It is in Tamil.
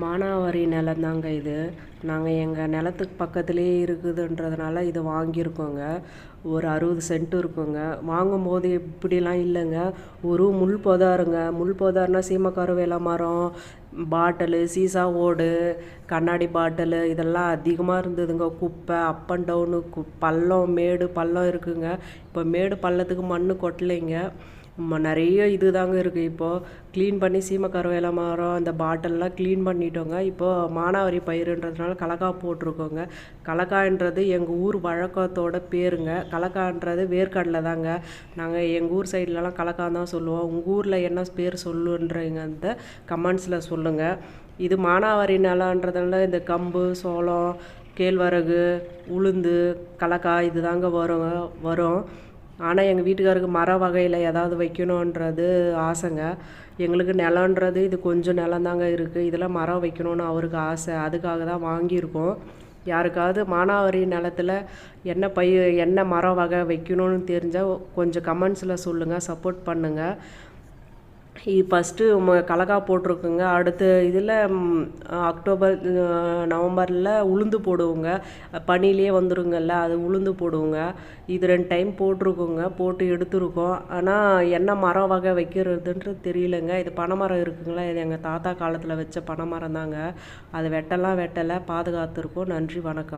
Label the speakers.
Speaker 1: மானாவாரி நிலந்தாங்க இது. நாங்கள் எங்கள் நிலத்துக்கு பக்கத்துலேயே இருக்குதுன்றதுனால இது வாங்கியிருக்கோங்க. ஒரு அறுபது சென்ட் இருக்குங்க. வாங்கும்போது இப்படிலாம் இல்லைங்க. ஒரு முள் புதாருங்க. முள் புதார்னா சீம மரம் பாட்டிலு சீசா ஓடு கண்ணாடி பாட்டிலு இதெல்லாம் அதிகமாக இருந்ததுங்க. குப்பை அப் அண்ட் டவுனு கு பள்ளம் மேடு பள்ளம் இருக்குங்க. இப்போ மேடு பள்ளத்துக்கு மண் கொட்டலைங்க. நிறைய இது தாங்க இருக்குது இப்போது க்ளீன் பண்ணி சீம கருவேல மரம் அந்த பாட்டில்லாம் க்ளீன் பண்ணிட்டோங்க. இப்போது மானாவரி பயிருன்றதுனால கலக்கா போட்டிருக்கோங்க. கலக்கான்றது எங்கள் ஊர் வழக்கத்தோட பேருங்க. கலக்கான்றது வேர்க்கடலை தாங்க நாங்கள் எங்கள் ஊர் சைட்லலாம் கலக்கான்னு தான் சொல்லுவோம். உங்கள் ஊரில் என்ன பேர் சொல்லுன்றீங்க அந்த கமெண்ட்ஸில் சொல்லுங்கள் இது மானாவாரி நிலன்றதுனால இந்த கம்பு சோளம் கேழ்வரகு உளுந்து கலக்காய் இது தாங்க வரும் வரும். ஆனால் எங்கள் வீட்டுக்காருக்கு மர வகையில் ஏதாவது வைக்கணுன்றது ஆசைங்க. எங்களுக்கு நிலன்றது இது கொஞ்சம் நிலந்தாங்க இருக்குது இதில் மரம் வைக்கணுன்னு அவருக்கு ஆசை. அதுக்காக தான் வாங்கியிருக்கோம். யாருக்காவது மானாவாரி நிலத்தில் என்ன பயிர் என்ன மரம் வகை வைக்கணும்னு தெரிஞ்சால் கொஞ்சம் கமெண்ட்ஸில் சொல்லுங்கள் சப்போர்ட் பண்ணுங்கள் ஃபஸ்ட்டு கலகா போட்டிருக்குங்க. அடுத்த இதில் அக்டோபர் நவம்பரில் உளுந்து போடுவோங்க. பனிலேயே வந்துருங்கல்ல அது உளுந்து போடுவோங்க. இது ரெண்டு டைம் போட்டிருக்கோங்க. போட்டு எடுத்துருக்கோம். ஆனால் என்ன மரம் வகை வைக்கிறதுன்றது தெரியலங்க. இது பனைமரம் இருக்குங்களா? இது எங்கள் தாத்தா காலத்தில் வச்ச பனைமரம் தாங்க அது வெட்டலாம் வெட்டலை. பாதுகாத்துருக்கோம். நன்றி வணக்கம்.